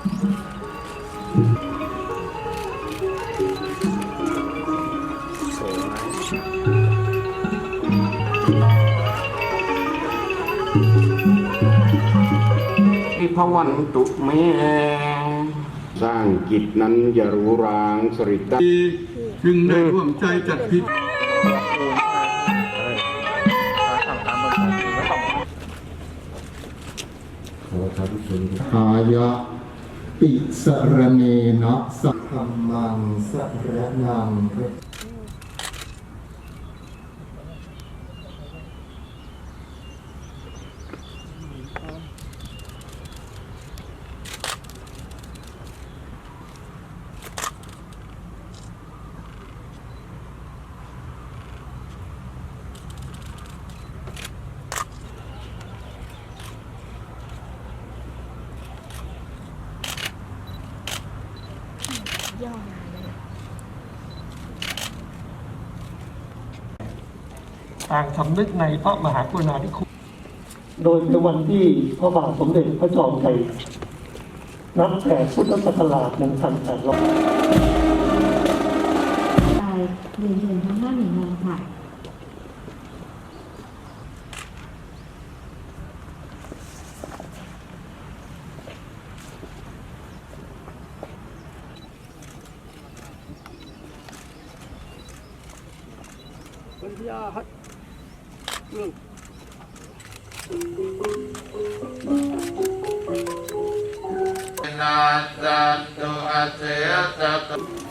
อิพวันตุเม สร้างกิจนั้นอย่ารู้รางสริตจึงได้ร่วมใจจัดพิธีอายะ ปิสรเนนะสัพพมังสระ นังต่างสำนึกในพระมหากรุณาธิคุณ โดยในวันที่พระบาทสมเด็จพระจอมไตรนับแต่พุทธศักราช1800ไปเรียนเชิญทั้งห้าหน่วยงานค่ะ นาสัตตุอาเสยสัตตุ